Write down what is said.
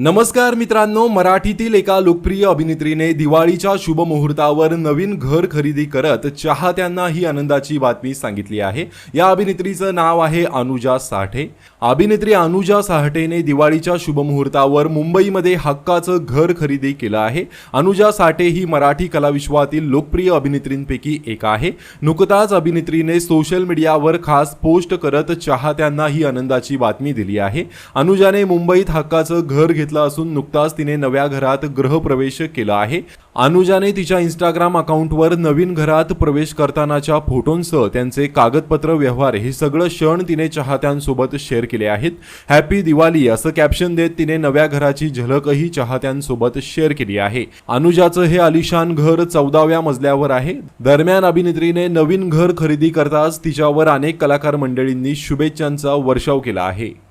नमस्कार मित्रांनो मराठीतील एका लोकप्रिय अभिनेत्रीने दिवाळीच्या शुभ मुहूर्तावर नवीन घर खरेदी करत चाहत्यांना ही आनंदाची बातमी सांगितली आहे. या अभिनेत्रीचं नाव आहे अनुजा साठे. अभिनेत्री अनुजा साठेने दिवाळीच्या शुभ मुहूर्तावर मुंबईमध्ये हक्काचं घर खरेदी केलं आहे. अनुजा साठे ही मराठी कलाविश्वातील लोकप्रिय अभिनेत्रींपैकी एक आहे. नुकताच अभिनेत्रीने सोशल मीडियावर खास पोस्ट करत चाहत्यांना ही आनंदाची बातमी दिली आहे. अनुजाने मुंबईत हक्काचं घर घेतला असून नुकताच तिने नव्या घरात गृहप्रवेश केला आहे. अनुजाने तिच्या इंस्टाग्राम अकाउंटवर नवीन घरात प्रवेश करतानाच्या फोटोंसह त्यांचे कागदपत्र व्यवहार हे सगळं क्षण तिने चाहत्यांसोबत शेअर केले आहेत. हॅपी दिवाळी असं कॅप्शन देत तिने नव्या घराची झलकही चाहत्यांसोबत शेअर केली आहे. अनुजाचं हे आलिशान घर चौदाव्या मजल्यावर आहे. दरम्यान अभिनेत्रीने नवीन घर खरेदी करताच तिच्यावर अनेक कलाकार मंडळींनी शुभेच्छांचा वर्षाव केला आहे.